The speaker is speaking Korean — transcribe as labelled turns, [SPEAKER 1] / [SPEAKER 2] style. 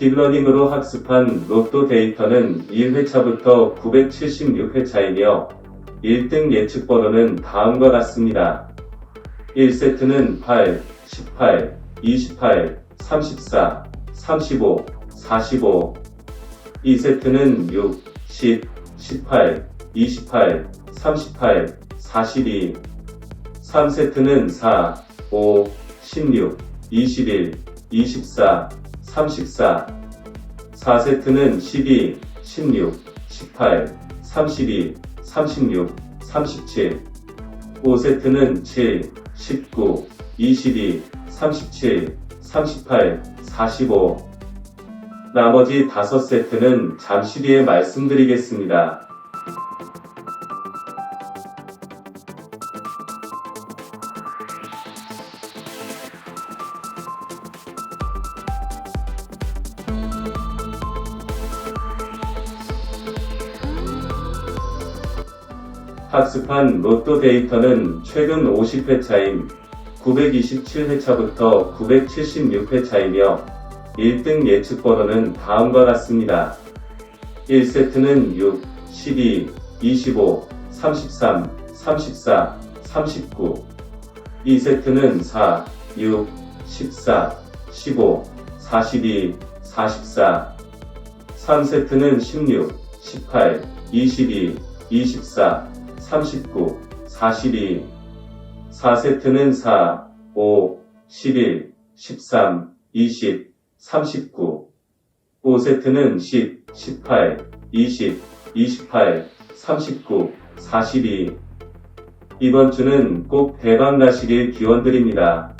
[SPEAKER 1] 딥러닝으로 학습한 로또 데이터는 1회차부터 976회차이며 1등 예측 번호는 다음과 같습니다. 1세트는 8, 18, 28, 34, 35, 45. 2세트는 6, 10, 18, 28, 38, 42. 3세트는 4, 5, 16, 21, 24, 34. 4세트는 12, 16, 18, 32, 36, 37. 5세트는 7, 19, 22, 37, 38, 45. 나머지 5세트는 잠시 뒤에 말씀드리겠습니다. 학습한 로또 데이터는 최근 50회차인 927회차부터 976회차이며 1등 예측 번호는 다음과 같습니다. 1세트는 6, 12, 25, 33, 34, 39. 2세트는 4, 6, 14, 15, 42, 44. 3세트는 16, 18, 22, 24, 39, 42. 4세트는 4, 5, 11, 13, 20, 39. 5세트는 10, 18, 20, 28, 39, 42. 이번 주는 꼭 대박 나시길 기원드립니다.